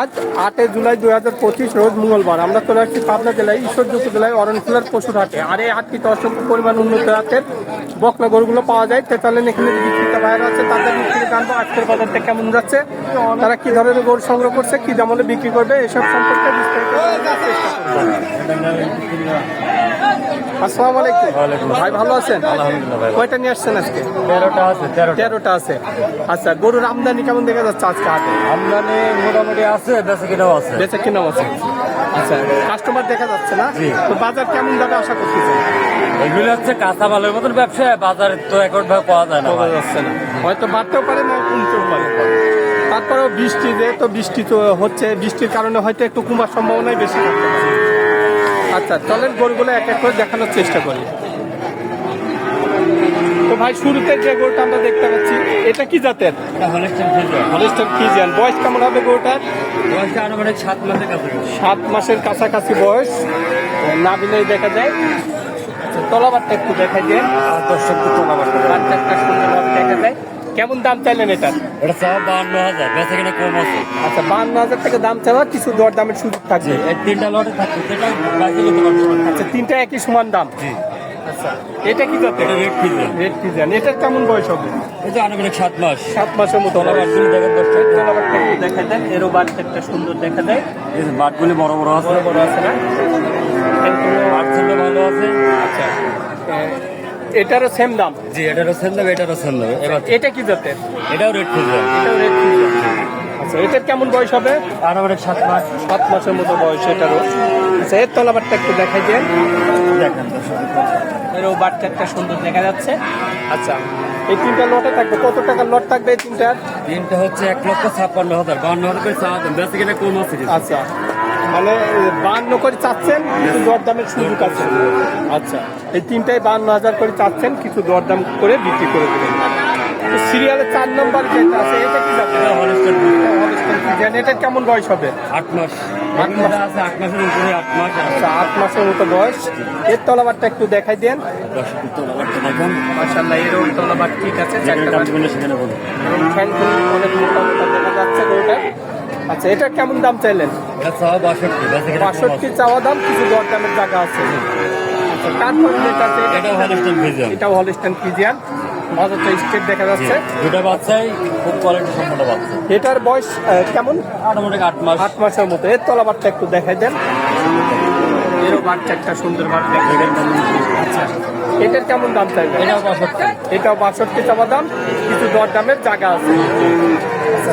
আজ আটই জুলাই দুই হাজার পঁচিশ রোজ মঙ্গলবার। আমরা চলে আসছি পাবনা জেলায়, ঈশ্বরদী উপজেলায় অরণখোলার পশুর হাটে আর এই হাটটিতে অসংখ্য পরিমাণ উন্নত জাতের বকনা গরুগুলো পাওয়া যায়। তেতালেন এখানে বিক্রেতা বাইরে আছে, তাদের থেকে জানব আজকের বাজারটা কেমন যাচ্ছে, তারা কি ধরনের গরু সংগ্রহ করছে, কি দামলে বিক্রি করবে, এসব সম্পর্কে বিস্তারিত। আসসালামু আলাইকুম। ভাই ভালো আছেন? আলহামদুলিল্লাহ কয়টা নিয়ে আসছেন আজকে? তেরোটা আছে তেরোটা। আছে। আচ্ছা গরুর আমদানি কেমন দেখা যাচ্ছে আজকে হাটে? আমদানি মোটামুটি আছে বেঁচে কিনাও আছে। বেচা কিনা আছে। আচ্ছা কাস্টমার দেখা যাচ্ছে না? তো বাজার কেমন যাবে আশা করতেছেন? এগুলো হচ্ছে কাঁচা মালের মতন ব্যবসা বাজারে তো এখন ভাবে পাওয়া যায় না পাওয়া যাচ্ছে না। হয়তো বাড়তেও পারে না কমতেও পারে। তারপরেও বৃষ্টি যে তো বৃষ্টি তো হচ্ছে বৃষ্টির কারণে হয়তো একটু কমার সম্ভাবনাই বেশি থাকতে পারে। আচ্ছা চলেন গরুগুলো এক এক করে দেখানোর চেষ্টা করি। তো ভাই শুরুতে যে গরুটা আমরা দেখতে পাচ্ছি এটা কি জাতের। হলিস্টার ফিজিয়ান বয়স কেমন হবে গরুটার? বয়সটা আনুমানিক সাত মাসের কাছে সাত মাসের কাছাকাছি বয়স। নাবিনেই দেখা যায়। আচ্ছা, তলাবারটা একটু দেখা যায় দর্শক। বাচ্চাটা সুন্দরভাবে দেখা কেমন দাম চাইলেন এটা? এটা চাওয়া বাহান্ন হাজার বেঁচে কিনা কম আছে। আচ্ছা বান্ন হাজার টাকা দাম চাওয়া কিছু দর দামের সুযোগ থাকবে। তিনটা লটে যেটা বাকি আচ্ছা তিনটা একই সমান দাম? জি। আচ্ছা এটা কি এটা রেড ফ্রিজিয়ান রেড ফিজিয়ান এটার কেমন বয়স হবে? এটা আনুমানিক সাত মাস। সাত মাসের মতো। দেখা দেন এরও বাড়তে একটা সুন্দর দেখা যায়। এই বাটগুলি বড় বড় আছে। বড় বড় আছে না? বাট ভালো আছে। আচ্ছা এটারও সেম দাম। জি এটারও সেল দেবে এটারও সেল দেবে এবার এটা কি জাতের? এটাও রেড ফ্রিজিয়ান এটাও রেড ফিজিয়ান আচ্ছা এটার কেমন বয়স হবে? আনুমানিক সাত মাস। সাত মাসের মতো বয়স এটারও। আচ্ছা এর তলাবারটা একটু দেখাই দেন। দেখেন এরও বাচ্চা একটা সুন্দর দেখা যাচ্ছে। আচ্ছা এই তিনটা লটে থাকবে। কত টাকার লট থাকবে এই তিনটার? তিনটা হচ্ছে এক লক্ষ ছাপ্পান্ন হাজার। বান্ন হাজার করে চাওয়া দাম বেশি কিনা কম আছে আচ্ছা। মানে বান্ন করে চাচ্ছেন কিছু দরদামের সুযোগ আছে। আচ্ছা এই তিনটাই বান্ন হাজার করে চাচ্ছেন কিছু দরদাম করে বিক্রি করে দেবেন। সিরিয়ালের চার নম্বর যেটা আছে এটা কি এটা কেমন বয়স হবে? আট মাস। আট মাস। আট মাসের উপরে আট মাস। আচ্ছা আট মাসের মতো বয়স। এর তলাবারটা একটু দেখাই দেন। তলাবার ঠিক আছে অনেক মোটা মোটা দেখা যাচ্ছে আচ্ছা এটা কেমন দাম চাইলেন? বাষট্টি চাওয়া দাম কিছু দরদামের জায়গা আছে। আচ্ছা এটাও এটাও হলিস্টান ফিজিয়ান মাথাটা স্টেট দেখা যাচ্ছে। দুটা বাচ্চাই খুব কোয়ালিটি সম্পন্ন বাচ্চা। এটার বয়স কেমন? আনুমানিক আট মাস। আট মাসের মতো। এর তলাবারটা একটু দেখাই দেন। এরও বাচ্চা একটা সুন্দর বাচ্চা আচ্ছা এটার কেমন দাম চাইবে এটাও বাষট্টি। এটাও বাষট্টি চাওয়া দাম কিছু দর দামের জায়গা আছে।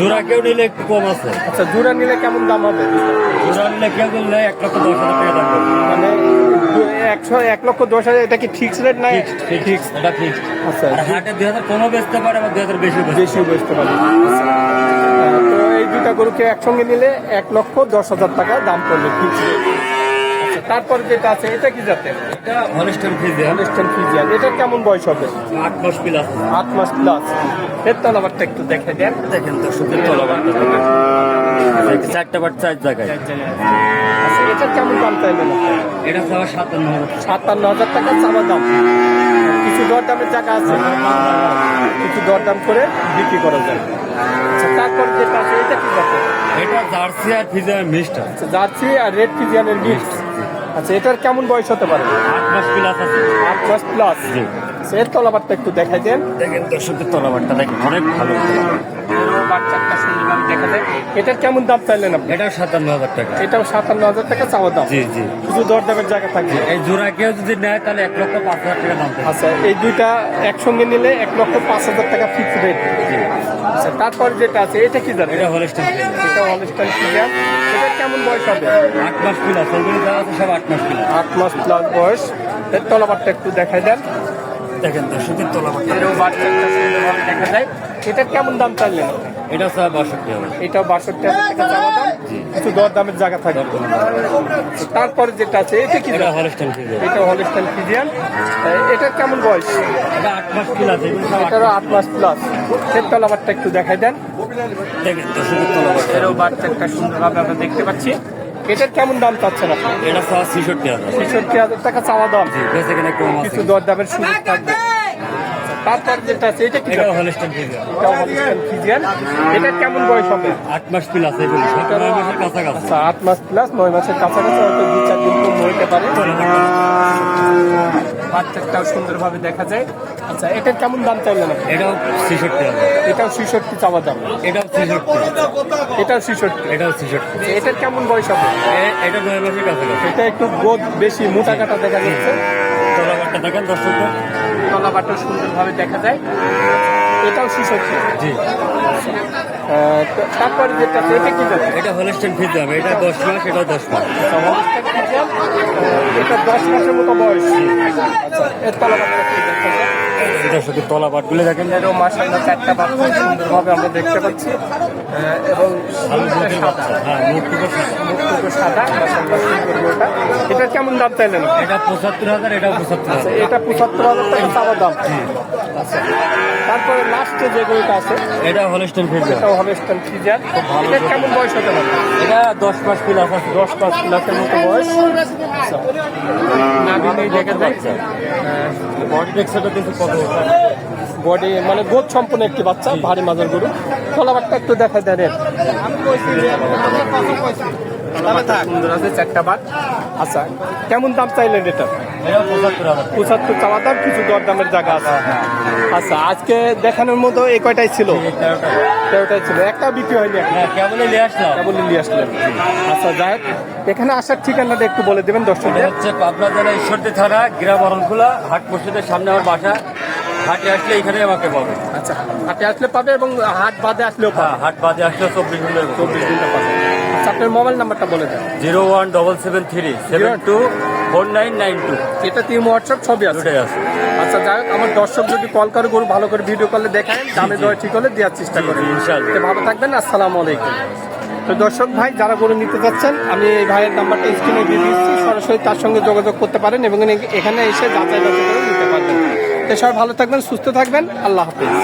জোড়া কেউ নিলে একটু কম আছে। আচ্ছা জোড়া নিলে কেমন দাম হবে? জোড়া নিলে কেউ নিলে এক লক্ষ দশ হাজার টাকা দাম মানে একশো এক লক্ষ দশ হাজার এটা কি ফিক্স রেট নাই ফিক্স এটা ফিক্স আচ্ছা হাটে দুই হাজার কমও বেচতে পারে আবার দুই হাজার বেশি বেচতে বেশি বুঝতে পারি। আচ্ছা। তো এই দুইটা গরুকে একসঙ্গে নিলে এক লক্ষ দশ হাজার টাকা দাম পড়বে ফিক্স রেট তারপর যেটা আছে এটা কি জাতের? এটা আনুষ্ঠান ফিজিয়ান এটার কেমন বয়স হবে? আট মাস প্লাস আট মাস প্লাস এর তলাবারটা একটু দেখে দেন। দেখেন দর্শকের তলাবারটা। চারটা বার চার জায়গায়। আচ্ছা এটার কেমন দাম চাইবেন? এটা চাওয়া সাতান্ন হাজার সাতান্ন হাজার টাকা চাওয়া দাম। কিছু দরদামের জায়গা আছে? কিছু দরদাম করে বিক্রি করা যায়। আচ্ছা তারপর যেটা আছে এটা কি জাতের? এটা জার্সি আর ফিজিয়ান মিস্টার আচ্ছা জার্সি আর রেড ফিজিয়ানের মিক্স আচ্ছা এটার কেমন বয়স হতে পারে? আট মাস প্লাস আছে। আট মাস প্লাস জি। এর তলাবারটা একটু দেখাই দেন। দেখেন দর্শকের তলাবারটা দেখেন অনেক ভালো। বাচ্চাটা সুন্দরভাবে এটার কেমন দাম চাইলেন আপনি? এটাও সাতান্ন হাজার টাকা। এটাও সাতান্ন হাজার টাকা চাওয়া দাম। জি জি। কিছু দরদামের জায়গা থাকবে? এই জোড়া কেউ যদি নেয় তাহলে এক লক্ষ পাঁচ হাজার টাকা দাম আচ্ছা এই দুইটা একসঙ্গে নিলে এক লক্ষ পাঁচ হাজার টাকা ফিক্স রেট আচ্ছা তারপর যেটা আছে এটা কি জানেন? এটা হলিস্টার এটা হলস্টাইন ফিজিয়ান এটা কেমন বয়স হবে? আট মাস প্লাস ওইগুলো যা আছে সব আট মাস প্লাস আট মাস প্লাস বয়স। এর তলাবারটা একটু দেখাই দেন। দেখেন দর্শকের তলাবারটা। বাচ্চাটা সুন্দরভাবে দেখা যায়। এটার কেমন দাম চাইলেন? এটা চাওয়া বাষট্টি হবে এটাও বাষট্টি হাজার টাকা চাওয়া দাম। কিছু দর দামের জায়গা থাকবে। তারপরে যেটা আছে এটা কি এটা? হলিস্টার ফিজিয়ান এটা হলস্টাইন ফিজিয়ান এটার কেমন বয়স? এটা আট মাস প্লাস এটারও আট মাস প্লাস এর তলাবারটা একটু দেখাই দেন। এরও বাচ্চা একটা সুন্দরভাবে আমরা দেখতে পাচ্ছি। এটার কেমন দাম চাচ্ছেন আপনি? এটা চাওয়া ছেষট্টি হাজার। ছেষট্টি হাজার টাকা চাওয়া দাম। কিছু দরদামের সুযোগ থাকবে। তারপর যেটা আছে এটা কি হলস্টেন ফ্রিজিয়ান এটার কেমন বয়স হবে? আট মাস প্লাস মাসের কাছাকাছি। আচ্ছা আট মাস প্লাস নয় মাসের কাছাকাছি হয়তো দু চার দিন কম হইতে পারে। বাচ্চাটাও সুন্দরভাবে দেখা যায়। আচ্ছা এটার কেমন দাম চাইলেন আপনি? এটাও ছেষট্টি হাজার। এটাও ছেষট্টি চাওয়া দাম। এটাও ছেষট্টি এটাও ছেষট্টি। এটাও ছেষট্টি। এটার কেমন বয়স হবে? এটা নয় মাসের কাছাকাছি। এটা একটু গোদ বেশি মোটা কাটা দেখা যাচ্ছে। তলাবারটা দেখেন দর্শকদের। তলা পাটটা সুন্দরভাবে দেখা যায়। এটাও সুসজ্জিত। জি। তারপরে যেটা এটা কি যাবে এটা হলস্টেন এটা দশ মাস এটাও দশ মাস। এটা দশ মাসের মতো বয়স। আচ্ছা এর তলা দেখা যায় এটা শুধু দেখেন। এরও মাসাল্লাহ চারটা বাচ্চা সুন্দরভাবে আমরা দেখতে পাচ্ছি। এবং সাদা হ্যাঁ এটা কেমন দাম চাইলেন? এটা পঁচাত্তর হাজার এটাও পঁচাত্তর আচ্ছা, হাজার এটা পঁচাত্তর হাজার টাকা চাওয়া দাম। আচ্ছা তারপরে লাস্টে যে গরুটা আছে এটা হলস্টেন ফিজিয়াম এটাও হবে স্টান ফ্রিজার এটা কেমন বয়স হতে পারে? এটা দশ মাস প্লাস আছে দশ পাঁচ প্লাসের মতো বয়স। নাভিনেই দেখা যায়। বডি টেক্সচারটা দেখি কত বডি মানে গোদ সম্পন্ন একটি বাচ্চা ভারী মাজার গরু। খোলা একটু দেখা দেন এর। তলাবারটা সুন্দর আছে চারটা বাট আচ্ছা কেমন দাম চাইলেন এটা? পঁচাত্তর চাওয়া দাম কিছু দরদামের জায়গা আছে। আচ্ছা আজকে দেখানোর মতো এই কয়টাই ছিল? তেরোটাই। ছিল। একটা বিক্রি হয়নি হ্যাঁ কেবলই নিয়ে আসলাম। কেবল নিয়ে আসলেন। আচ্ছা যাই এখানে আসার ঠিকানাটা একটু বলে দেবেন দর্শকদের। হচ্ছে পাবনা জেলা ঈশ্বরদী থানা গ্রাম অরণখোলা হাট মসজিদের সামনে আমার বাসা। হাটে আসলে এখানে আমাকে পাবে। আচ্ছা হাটে আসলে পাবে এবং হাট বাদে আসলেও হ্যাঁ পাবে। হাট বাদে আসলে চব্বিশ ঘণ্টার চব্বিশ ঘণ্টা পাবে। আপনার মোবাইল নাম্বারটা বলে দেন। Zero one double seven three seven two four nine nine two. এটা তিন হোয়াটসঅ্যাপ ছবি আছে। দুটাই আছে। আচ্ছা যাই হোক আমার দর্শক যদি কল করে গরু ভালো করে ভিডিও কলে দেখায় দামে দেওয়া ঠিক হলে দেওয়ার চেষ্টা করি জি, ইনশাআল্লাহ। ভালো থাকবেন আসসালামু আলাইকুম। তো দর্শক ভাই যারা গরু নিতে চাচ্ছেন আমি এই ভাইয়ের নাম্বারটা স্ক্রিনে দিয়ে দিচ্ছি সরাসরি তার সঙ্গে যোগাযোগ করতে পারেন এবং এখানে এসে যাচাই বাছাই করে নিতে পারবেন। তো সবাই ভালো থাকবেন সুস্থ থাকবেন আল্লাহ হাফিজ।